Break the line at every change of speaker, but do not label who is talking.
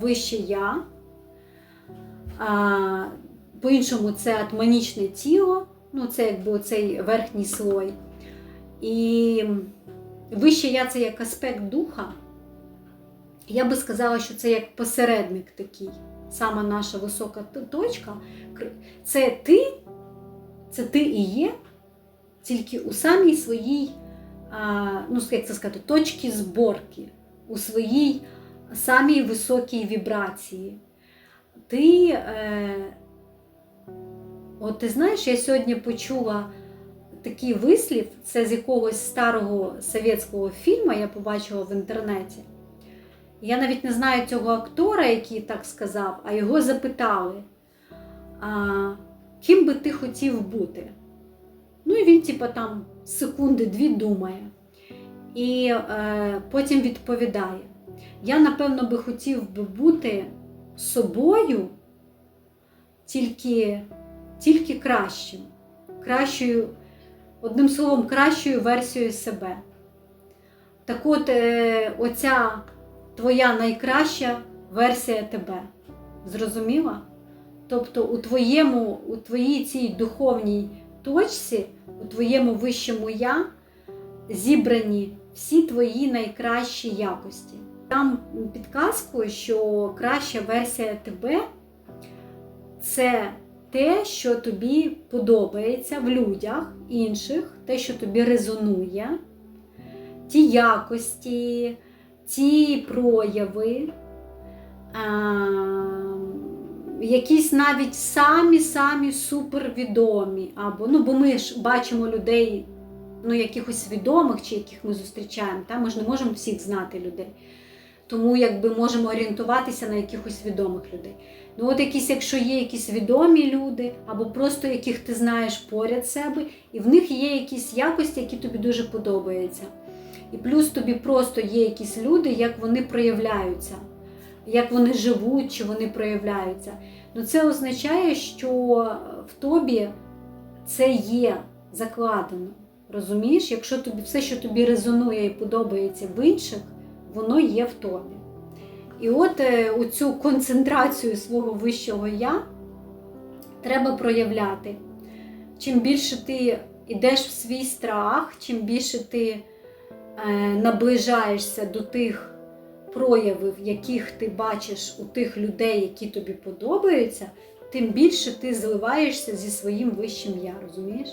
вище я. По-іншому це атманічне тіло, ну це якби цей верхній слой. І вище я це як аспект духа. Я би сказала, що це як посередник такий, сама наша висока точка. Це ти, це ти і є, тільки у самій своїй, ну як це сказати, точці зборки, у своїй самій високій вібрації. Ти, е, от ти знаєш, я сьогодні почула такий вислів, це з якогось старого совєтського фільму, я побачила в інтернеті. Я навіть не знаю цього актора, який так сказав, а його запитали, а, ким би ти хотів бути? Ну і він, типа, там секунди-дві думає. І е, потім відповідає: Я, напевно, би хотів би бути собою, тільки, тільки кращим, кращою, одним словом, кращою версією себе. Так от, е, оця твоя найкраща версія тебе. Зрозуміла? Тобто у твоєму, у твоїй цій духовній точці, у твоєму вищому я зібрані всі твої найкращі якості. Там підказкою, що краща версія тебе це те, що тобі подобається в людях інших, те, що тобі резонує, ті якості, ті прояви, якісь навіть самі-самі супервідомі. Або, ну, бо ми ж бачимо людей, ну, якихось відомих чи яких ми зустрічаємо. Та? Ми ж не можемо всіх знати людей. Тому якби можемо орієнтуватися на якихось відомих людей. Ну, от якісь, якщо є якісь відомі люди, або просто яких ти знаєш поряд себе, і в них є якісь якості, які тобі дуже подобаються. І плюс тобі просто є якісь люди, як вони проявляються, як вони живуть, чи вони проявляються. Ну, це означає, що в тобі це є закладено. Розумієш, якщо тобі все, що тобі резонує і подобається в інших, воно є в тобі. І от е, оцю концентрацію свого вищого я треба проявляти. Чим більше ти йдеш в свій страх, чим більше ти е, наближаєшся до тих проявів, яких ти бачиш у тих людей, які тобі подобаються, тим більше ти зливаєшся зі своїм вищим я, розумієш?